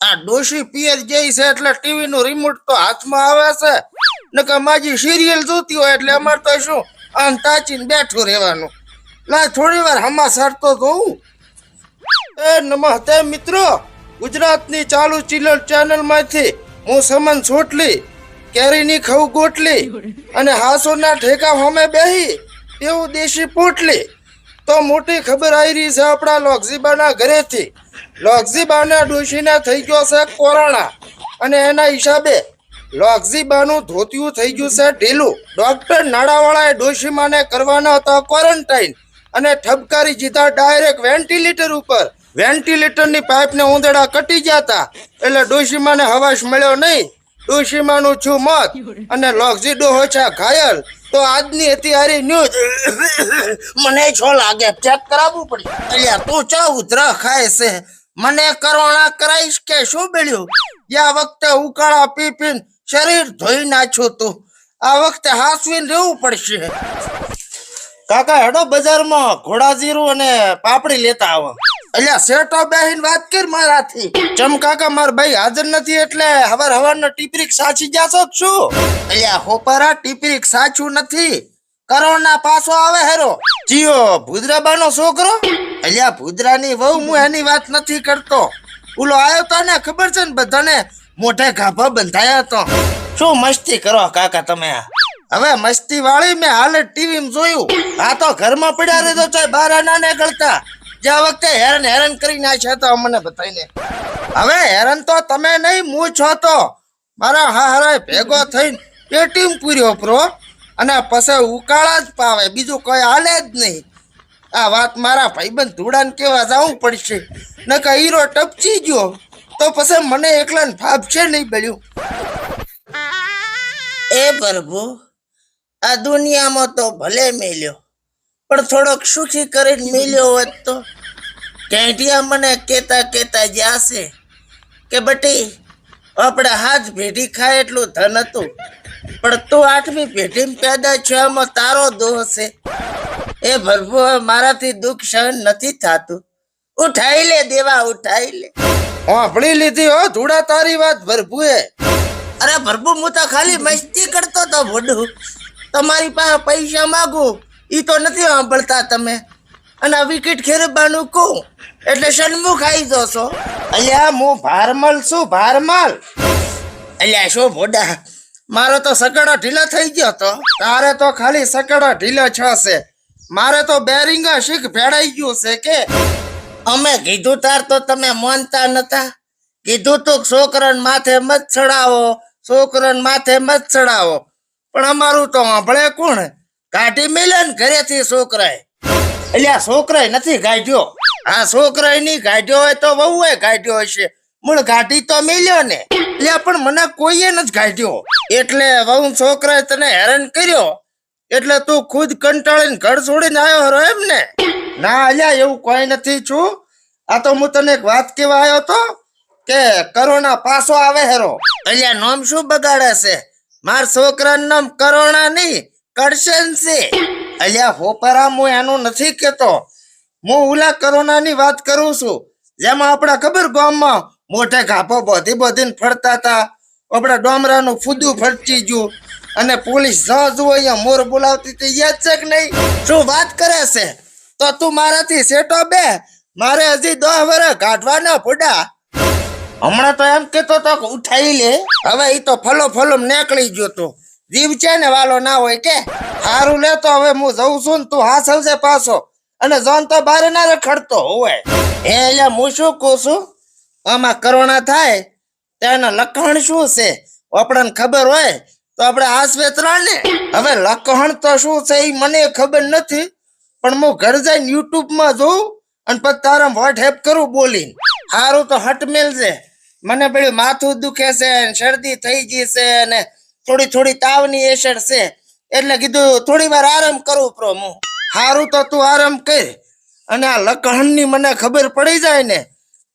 આ ડોશી પિયર જઈ છે એટલે ટીવી નું રિમોટ તો હાથમાં આવે છે. નકર માજી સિરિયલ જોતી હોય એટલે અમાર તો શું, આમ તાચીને બેઠું રહેવાનું. લા થોડી વાર હમાસર તો જોઉં. એ નમસ્તે મિત્રો, ગુજરાતની ચાલુ ચિલર ચેનલમાંથી હું સમન છોટલી, કેરીની ખવ ગોટલી, અને હાસોના ઠેકા હોમે બેહી એવું દેશી પોટલી. તો મોટી ખબર આવી રહી છે આપણા લોક્ઝીબાના ઘરેથી. લોક્ઝીબાના ડોશીને થઈ ગયો છે કોરોના અને એના હિસાબે લોક્ઝીબાનું ધોતિયું થઈ ગયું છે ઢીલું. ડોક્ટર નાડાવાળાએ ડોશીમાને કરવાના હતા ક્વોરન્ટાઇન અને ઠપકારી જીધા ડાયરેક્ટ વેન્ટિલેટર ઉપર. વેન્ટિલેટરની પાઇપને ઉંદડા કટી ગયા હતા. એટલે ડોશીમાને હવાશ મળ્યો નહીં. ડોશીમાનું છું મોત. અને લોક્ઝી ડોહો છે ઘાયલ. તો આજની અત્યારે ન્યૂઝ મને છો લાગે. ચેક કરાવવું પડે. અલ્યા તું ચા ઉધરા ખાય છે? મને કરોણા કરાઈશ કે શું બેડ્યું યા વખતે ઉકાળા પી પીને શરીર ધોઈ નાખ્યું તું. આ વખતે હાસવીને રહેવું પડશે. કાકા, હેડો બજારમાં ઘોડા જીરું અને પાપડી લેતા આવો. અલ્યા, શેઠો બેહીન વાત કર મારાથી. ચમ કાકા, માર ભાઈ હાજર નથી એટલે હવાર હવારનો ટીપરીક સાચી જાશો જ છું અલ્યા હોપરા ટીપરીક સાચું નથી. કરોના પાછો આવે હેરો. જીઓ, ભૂદરાબાનો છોકરો? અલ્યા, ભુદરાની વહુ, હું એની વાત નથી કરતો. ઓલો આવ્યો તો ને, ખબર છે ને બધાને? મોઢે ગાભા બંધાયા તો. શું મસ્તી કરો કાકા તમે? હવે મસ્તી વાળી મેં હાલે ટીવી માં જોયું. આ તો ઘરમાં પડ્યા રહેતો ચાય બહાર ના નીકળતા જે વખતે હેરાન હેરાન કરી નાખ્યા તો અમને બતાવીને હવે હેરાન તો તમે નહીં, હું છો તો મારા હારા ભેગો થઈને પેટીમ પૂર્યો પ્રો. અને પછી ઉકાળા જ પાવે, બીજું કોઈ હાલે જ નહીં. આ વાત મારા ભાઈબંધ ધૂળાને કેવા જવું પડશે. નકર હીરો ટપચી ગયો. તો પછી મને એકલાને ફાફશે નહીં બળ્યું. એ પ્રભુ, આ દુનિયામાં તો ભલે મેલ્યો, પણ થોડોક સુખી કરીને મેલ્યો હોત તો? ટેઢિયા મને કેતા કેતા જાશે કે બટી આપણે હાથ ભેટી ખાય એટલું ધન હતું. પણ તું આઠમી ભેટીમાં પેદા છો એમાં તારો દોષ છે. એ ભરભુ મારાથી દુઃખ સહન નથી થાતું. ઉઠાઈ લે દેવા ઉઠાઈ લે. હોંભળી લીધી હો ધૂડા તારી વાત ભરભુએ. અરે ભરભુ હું તો ખાલી મસ્તી કરતો તો ભોડું. તમારી પાસે પૈસા માગું ઈ તો નથી સાંભળતા તમે. અને આ વિકેટ ખેરબાનું કહું. એટલે સન્મુખ આવી જશો. અલ્યા, હું ભારમલ છું, ભારમલ. અલ્યા શું ભોડા? મારો તો સકડો ઢીલો થઈ ગયો તો. તારે તો ખાલી સકડો ઢીલો છે મારે તો બેરિંગા શીખ ભેળાઈ ગયું છે કે? અમે કીધું તાર તો તમે માનતા નતા. કીધું તું છોકરાને માથે મત ચડાવો, છોકરાને માથે મત ચડાવો. પણ અમારું તો સાંભળે કોણ? કાઢી મિલન ઘરેથી છોકરાએ. એટલે આ છોકરાએ નથી ગાઢ્યો. આ છોકરાએ નહીં ગાઢ્યો હોય તો વહુએ ગાઢ્યો હશે. મૂળ ગાઢી તો મેલ્યો ને. એટલે પણ મને કોઈએ નથી ગાઢ્યો. એટલે વહુ છોકરાએ તને હેરાન કર્યો. એટલે તું ખુદ કંટાળીને ઘર છોડીને આવ્યો હરો એમ ને. ના, અલ્યા, એવું કોઈ નથી છું. આ તો હું તને એક વાત કેવા આવ્યો તો કે કરોના પાછો આવે હેરો. અલ્યા, નામ શું બગાડે છે? માર છોકરાનું નામ કરોના નહીં, કરશન છે. અલ્યા હોપરા હું એનું નથી કેતો. હું ઉલા કરોનાની વાત કરું છું. જેમાં આપણા ખબર ગામમાં મોઢે ઘાપો બોધી બોધીને ફરતા હતા. આપણા ડોમરાનું ફૂદું ફરચી ગયું. અને પોલીસ જ જુઓ અહીંયા મોર બોલાવતી હતી. યાદ છે કે નહીં? શું વાત કરે છે? તો તું મારાથી સેટો બે? મારે હજી દસ વર્ષ કાઢવાના ફૂડા. હમણાં તો એમ કેતો તો ઉઠાઈ લે. હવે એ તો ફલો ફલો નીકળી ગયો તો. જીવ ને વાલો ના હોય કે? સારું લે તો હવે હું જઉં છું ને તું હાસલ છે પાછો. અને જોન તો બાર ના રખડતો હોય. હે એટલે હું શું કહું છું? આમાં કરોના થાય, તેના લખણ શું છે? આપણને ખબર હોય તો આપણે આસવે ત્રણ ને. હવે લખણ તો શું છે એ મને ખબર નથી, પણ હું ઘર જઈને યુટ્યુબમાં જોઉં અને પછી તારા વોટ્સએપ કરું બોલીને. સારું તો હટ મેલજે મને પેલું માથું દુખે છે શરદી થઈ ગઈ છે ને થોડી થોડી તાવની અસર છે. એટલે કીધું થોડી વાર આરામ કરું પ્રો હું. સારું તો તું આરામ કર. અને આ લકણની મને ખબર પડી જાય ને,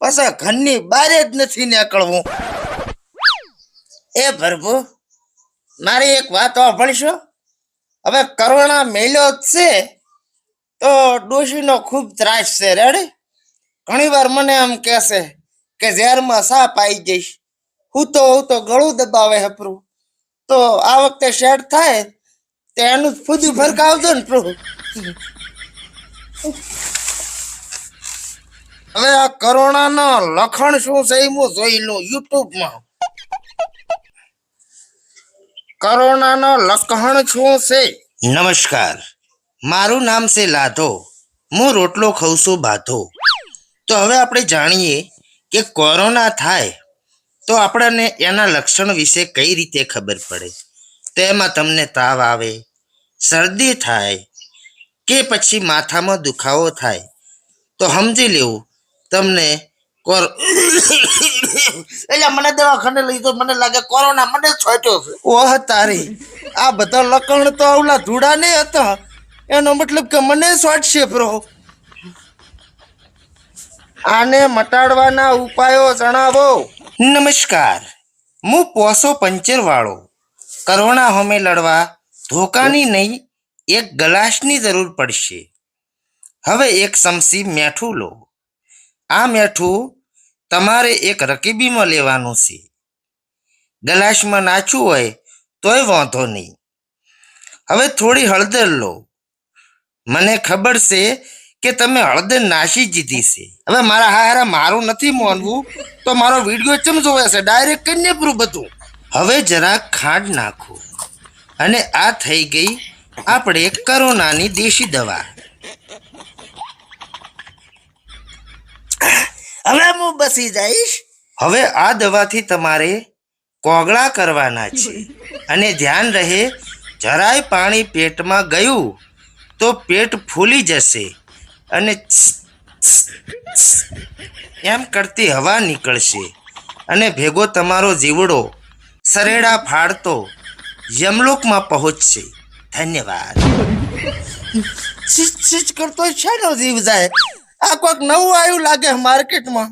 પછી ઘરની બારે જ નથી નીકળવું. એ પ્રભુ, મારી એક વાત ભણશો? હવે કરોણા મેલ્યો જ છે, તો ડોશીનો ખૂબ ત્રાસ છે. રેડે ઘણી વાર મને એમ કહેશે કે ઝેરમાં સાપ આવી જઈશ હું તો હું તો ગળું દબાવે હપરું તો આ વખતે શેડ થાય તેનું જ ફૂદું ફરકાવજો ને પ્રભુ. હવે આ કરોનાનો લખણ શું છે એ હું જોઈ લઉં યુટ્યુબમાં. કરોનાનો લખણ શું છે? નમસ્કાર. મારું નામ છે લાધો. હું રોટલો ખઉં છું બાધો. તો હવે આપણે જાણીએ કે કોરોના થાય તો આપણને એના લક્ષણ વિશે કઈ રીતે ખબર પડે? તેમાં તમને તાવ આવે શરદી થાય કે પછી માથામાં દુખાવો થાય. તો સમજી લેવું તમને કોર એટલે મને દવાખાને લઈ તો મને લાગે કોરોના મને છોટ્યો છે. ઓહ તારી. આ બધા લક્ષણ તો આવલા ધૂળા ને હતા. એનો મતલબ કે મને શોટશે બ્રો આને મટાડવાના ઉપાયો જણાવો. નમસ્કાર. હું પોસો પંચર વાળો. કરોના હોમે લડવા ધોકાની નહીં, એક ગલાસની જરૂર પડશે. હવે એક ચમચી મેઠું લો. આ મેઠું તમારે એક રકીબીમાં લેવાનું છે. ગલાસમાં નાચવું હોય તોય વાંધો નહીં. હવે થોડી હળદર લો. મને ખબર છે કે તમે હળદર નાસી જીધી છે. હવે મારા હા હારા મારું નથી માનવું તો મારો વીડિયો ચમ જોવે છે? ડાયરેક્ટ કરીને પૂરું બધું હવે જરાક ખાંડ નાખો. અને આ થઈ ગઈ આપણે કરોનાની દેશી દવા. હવે હું બસી જઈશ. હવે આ દવાથી તમારે કોગળા કરવાના છે. અને ધ્યાન રહે જરાય પાણી પેટમાં ગયું તો પેટ ફૂલી જશે. અને એમ કરતી હવા નીકળશે અને ભેગો તમારો જીવડો સરેડા ફાડતો યમલોકમાં પહોંચશે. ધન્યવાદ. ચીચ કરતો છે નો જીવ જાય? આ કોઈક નવું આવ્યું લાગે માર્કેટમાં.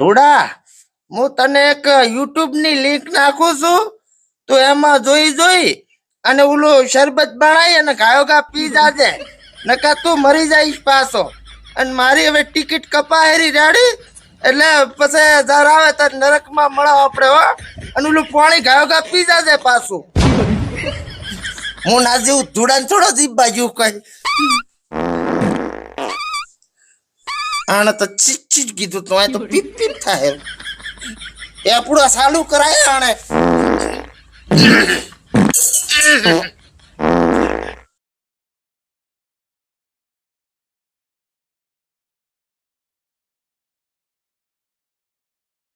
થોડા હું તને એક યુટ્યુબની લિંક નાખું છું તો એમાં જોઈ જોઈ અને ઓલું શરબત બનાવી અને ગાયો ગા પી જાજે. નકા તું મરી જઈશ પાછો. અને મારી હવે ટિકિટ કપાહેરી રેડી? એટલે પછી જર આવે તો નરકમાં મળો આપણે હો. અને ઓલું પાણી ગાયો ગા પી જાજે પાછું. હું ના જેવું ધૂડાન થોડો જીભ બાજુ કઈ. આણે તો ચીચ ચીચ કીધું તો તો પીપ પીપ થાય. એ પૂરા સાલું કરાય આણે.